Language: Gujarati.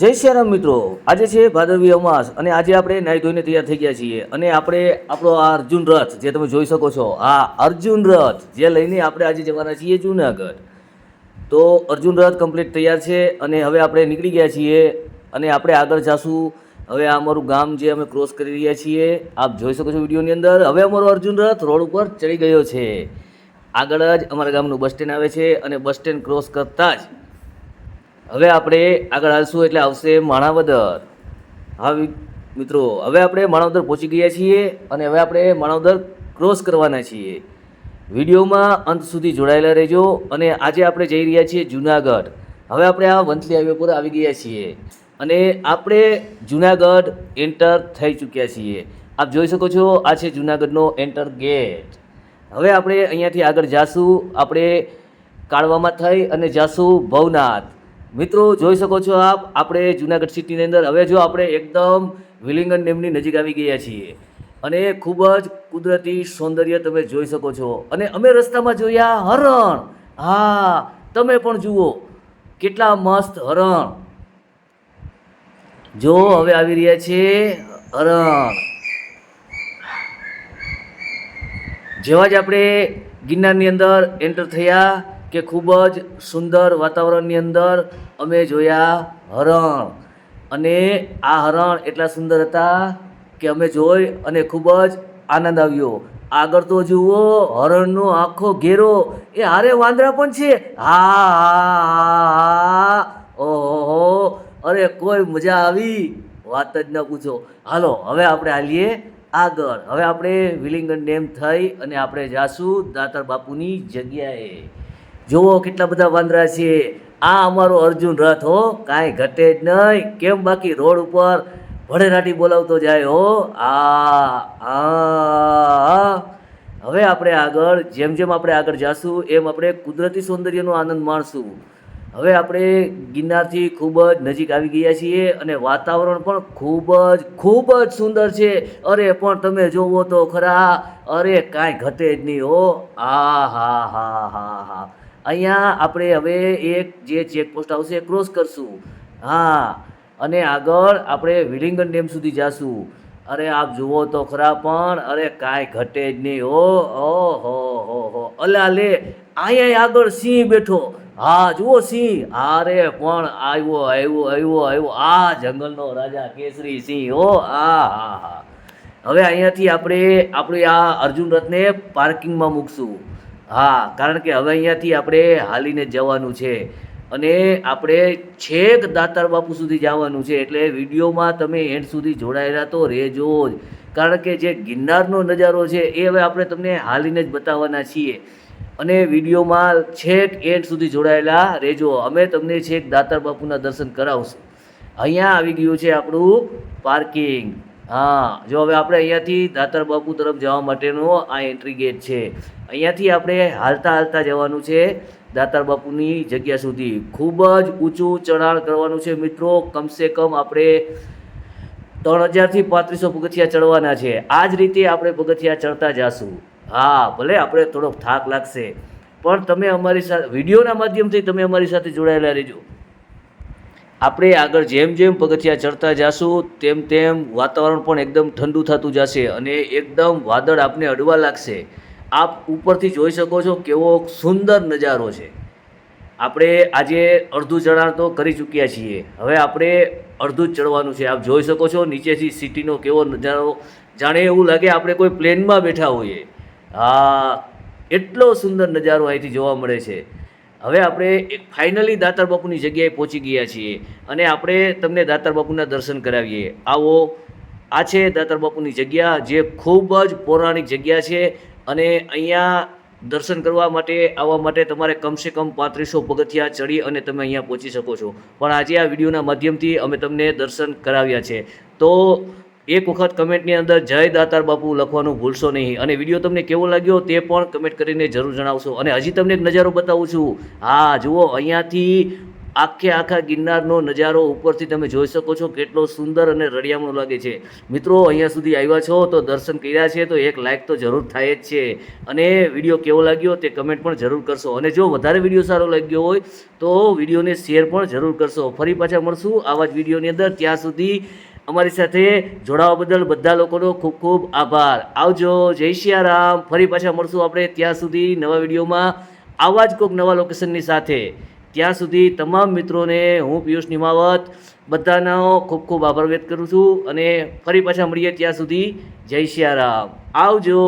જય શ્રીરામ મિત્રો. આજે છે ભાદરવી અમાસ અને આજે આપણે નાહી ધોઈને તૈયાર થઈ ગયા છીએ. અને આપણે આપણો આ અર્જુન રથ જે તમે જોઈ શકો છો, આ અર્જુન રથ જે લઈને આપણે આજે જવાના છીએ જુનાગઢ. તો અર્જુન રથ કમ્પ્લીટ તૈયાર છે અને હવે આપણે નીકળી ગયા છીએ અને આપણે આગળ જાશું. હવે આ અમારું ગામ જે અમે ક્રોસ કરી રહ્યા છીએ, આપ જોઈ શકો છો વિડીયોની અંદર. હવે અમારો અર્જુન રથ રોડ ઉપર ચડી ગયો છે. આગળ જ અમારા ગામનું બસ સ્ટેન્ડ આવે છે અને બસ સ્ટેન્ડ ક્રોસ કરતાં જ હવે આપણે આગળ હાલશું એટલે આવશે માણાવદર. હા મિત્રો, હવે આપણે માણાવદર પહોંચી ગયા છીએ અને હવે આપણે માણાવદર ક્રોસ કરવાના છીએ. વિડીયોમાં અંત સુધી જોડાયેલા રહેજો અને આજે આપણે જઈ રહ્યા છીએ જુનાગઢ. હવે આપણે આ વંથલી હાઈવે પર આવી ગયા છીએ અને આપણે જુનાગઢ એન્ટર થઈ ચૂક્યા છીએ. આપ જોઈ શકો છો, આ છે જુનાગઢનો એન્ટર ગેટ હવે આપણે અહીંયાથી આગળ જાશું, આપણે કાળવામાં થઈ અને જાશું ભવનાથ. મિત્રો, જોઈ શકો છો આપ, આપણે જુનાગઢ સિટીની અંદર હવે જો આપણે એકદમ વિલિંગન ડેમની નજીક આવી ગયા છીએ. અને ખૂબ જ કુદરતી સૌંદર્ય તમે જોઈ શકો છો. અને અમે રસ્તામાં જોયા હરણ. હા, તમે પણ જુઓ, કેટલા મસ્ત હરણ. જો હવે આવી રહ્યા છે હરણ. જેવા જ આપણે ગિરનારની અંદર એન્ટર થયા. કે ખૂબ જ સુંદર વાતાવરણની અંદર અમે જોયા હરણ. અને આ હરણ એટલા સુંદર હતા કે અમે જોઈ અને ખૂબ જ આનંદ આવ્યો. આગળ તો જુઓ, હરણનો આખો ઘેરો. એ હારે વાંદરા પણ છે. હા હા ઓહો. અરે, કોઈ મજા આવી? વાત જ ન પૂછો. હાલો, હવે આપણે હાલીએ આગળ. હવે આપણે વિલિંગન ડેમ થઈ અને આપણે જાશું દાતર બાપુની જગ્યાએ. જુઓ કેટલા બધા વાંદરા છે. આ અમારો અર્જુન રથ હો. કાંઈ ઘટે જ નહીં. કેમ બાકી રોડ ઉપર ભળેરાટી બોલાવતો જાય હો? આ આ હવે આપણે આગળ, જેમ જેમ આપણે આગળ જાશું, એમ આપણે કુદરતી સૌંદર્યનો આનંદ માણશું. હવે આપણે ગિરનારથી ખૂબ જ નજીક આવી ગયા છીએ અને વાતાવરણ પણ ખૂબ જ ખૂબ જ સુંદર છે. અરે, પણ તમે જોવો તો ખરા. અરે, કાંઈ ઘટે જ નહીં હો. આ, હા હા હા હા. અહીંયા આપણે હવે એક જે ચેકપોસ્ટ આવશે એ ક્રોસ કરશું. હા, અને આગળ આપણે વિલિંગન ડેમ સુધી જાશું. અરે આપ જુઓ તો ખરા, પણ અરે કાંઈ ઘટે જ નહીં. હો ઓ, હો હો હો. અલા લે અહીંયા આગળ સિંહ બેઠો. હા, જુઓ સિંહ. અરે પણ આવ્યો આવ્યો આવ્યો આવ્યો. આ જંગલનો રાજા કેસરી સિંહ. હો આ હા હા. હવે અહીંયાથી આપણે, આપણી આ અર્જુન રથને પાર્કિંગમાં મૂકશું. હા, કારણ કે હવે અહીંયાથી આપણે હાલીને જવાનું છે. અને આપણે છેક દાતાર બાપુ સુધી જવાનું છે, એટલે વિડીયોમાં તમે એન્ડ સુધી જોડાયેલા તો રહેજો જ. કારણ કે જે ગિરનારનો નજારો છે, એ હવે આપણે તમને હાલીને જ બતાવવાના છીએ. અને વિડીયોમાં છેક એન્ડ સુધી જોડાયેલા રહેજો. અમે તમને છેક દાતાર બાપુના દર્શન કરાવશું. અહીંયા આવી ગયું છે આપણું પાર્કિંગ. હા, જો હવે આપણે અહીંયાથી દાતર બાપુ તરફ જવા માટેનો આ એન્ટ્રી ગેટ છે. અહીંયાથી આપણે હાલતા હાલતા જવાનું છે દાતાર બાપુની જગ્યા સુધી. ખૂબ જ ઊંચું ચઢાણ કરવાનું છે મિત્રો. કમસે કમ આપણે ત્રણ હજારથી પાંત્રીસો પગથિયા ચડવાના છે. આ જ રીતે આપણે પગથિયા ચડતા જાશું. હા, ભલે આપણે થોડોક થાક લાગશે. પણ તમે અમારી સાથે વિડીયોના માધ્યમથી તમે અમારી સાથે જોડાયેલા રહેજો. આપણે આગળ જેમ જેમ પગથિયા ચડતા જઈશું તેમ તેમ વાતાવરણ પણ એકદમ ઠંડુ થતું જશે અને એકદમ વાદળ આપને અડવા લાગશે. આપ ઉપરથી જોઈ શકો છો કેવો સુંદર નજારો છે. આપણે આજે અડધું ચઢાણ તો કરી ચૂક્યા છીએ. હવે આપણે અડધું જ ચડવાનું છે. આપ જોઈ શકો છો નીચેથી સિટીનો કેવો નજારો. જાણે એવું લાગે આપણે કોઈ પ્લેનમાં બેઠા હોઈએ. હા, એટલો સુંદર નજારો અહીંથી જોવા મળે છે. હવે આપણે ફાઇનલી દાતાર બાપુની જગ્યાએ પહોંચી ગયા છીએ અને આપણે તમને દાતાર બાપુના દર્શન કરાવીએ. આવો, આ છે દાતાર બાપુની જગ્યા જે ખૂબ જ પૌરાણિક જગ્યા છે અને અહીંયા દર્શન કરવા માટે, આવવા માટે તમારે કમસે કમ પાંત્રીસો પગથિયા ચડી અને તમે અહીંયા પહોંચી શકો છો. પણ આજે આ વિડીયોના માધ્યમથી અમે તમને દર્શન કરાવ્યા છે. તો એક વખત કમેન્ટની અંદર જય દાતાર બાપુ લખવાનું ભૂલશો નહીં. અને વીડિયો તમને કેવો લાગ્યો તે પણ કમેન્ટ કરીને જરૂર જણાવશો. અને હજી તમને એક નજારો બતાવું છું. હા, જુઓ, અહીંયાથી આખે આખા ગિરનારનો નજારો ઉપરથી તમે જોઈ શકો છો કેટલો સુંદર અને રળિયામણો લાગે છે. મિત્રો, અહીંયા સુધી આવ્યા છો તો દર્શન કર્યા છે તો એક લાઇક તો જરૂર થાય જ છે. અને વીડિયો કેવો લાગ્યો તે કમેન્ટ પણ જરૂર કરશો. અને જો વધારે વીડિયો સારો લાગ્યો હોય તો વિડીયોને શેર પણ જરૂર કરશો. ફરી પાછા મળશું આવા જ વિડીયોની અંદર. ત્યાં સુધી અમારી સાથે જોડાવા બદલ બધા લોકોનો ખૂબ ખૂબ આભાર. આવજો, જય સિયારામ ફરી પાછા મળશું આપણે ત્યાં સુધી નવા વિડીયોમાં. આવા જ કોઈક નવા લોકેશનની સાથે. ત્યાં સુધી તમામ મિત્રોને હું પિયુષ નિમાવત બધાનો ખૂબ ખૂબ આભાર વ્યક્ત કરું છું અને ફરી પાછા મળીએ ત્યાં સુધી જય સિયારામ આવજો.